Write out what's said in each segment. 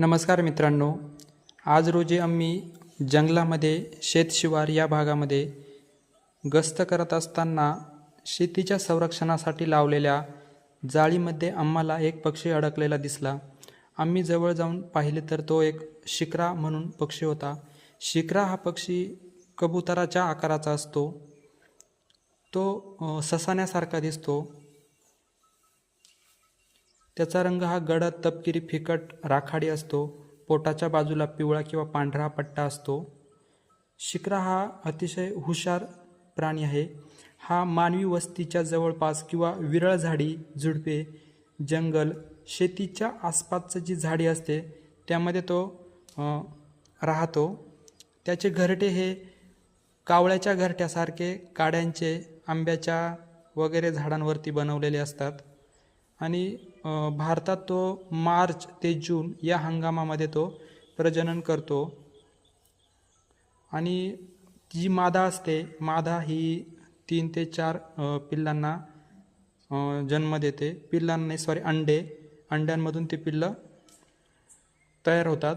नमस्कार मित्रांनो आज रोजी आम्ही जंगलामध्ये शेतशिवार या भागामध्ये गस्त करत असताना शेतीच्या संरक्षणासाठी लावलेल्या जाळीमध्ये आम्हाला एक पक्षी अडकलेला दिसला. आम्ही जवळ जाऊन पाहिले तर तो एक शिक्रा म्हणून पक्षी होता. शिक्रा हा पक्षी कबुतराच्या आकाराचा असतो. तो ससाण्यासारखा दिसतो. त्याचा रंग हा गडद तपकिरी फिकट राखाडी असतो. पोटाच्या बाजूला पिवळा किंवा पांढरा पट्टा असतो. शिक्रा हा अतिशय हुशार प्राणी आहे. हा मानवी वस्तीच्या जवळपास किंवा विरळ झाडी झुडपे जंगल शेतीच्या आसपासचं जी झाडी असते त्यामध्ये तो राहतो. त्याचे घरटे हे कावळ्याच्या घरट्यासारखे काड्यांचे आंब्याच्या वगैरे झाडांवरती बनवलेले असतात. आणि भारतात तो मार्च ते जून या हंगामामध्ये तो प्रजनन करतो. आणि जी मादा असते मादा ही तीन ते चार पिल्लांना जन्म देते. पिल्लांना सॉरी अंडे. अंड्यांमधून ती पिल्लं तयार होतात.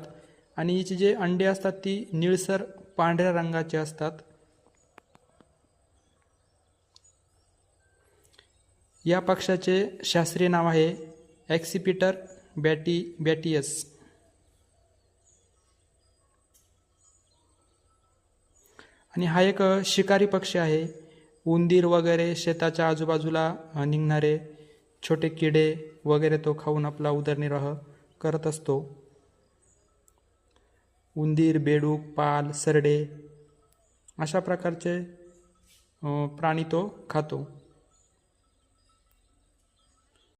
आणि हिची जे अंडे असतात ती निळसर पांढऱ्या रंगाची असतात. या पक्षाचे शास्त्रीय नाव आहे ॲक्सिपिटर बॅटी बॅटियस. आणि हा एक शिकारी पक्षी आहे. उंदीर वगैरे शेताच्या आजूबाजूला निघणारे छोटे किडे वगैरे तो खाऊन आपला उदरनिर्वाह करत असतो. उंदीर बेडूक पाल सरडे अशा प्रकारचे प्राणी तो खातो.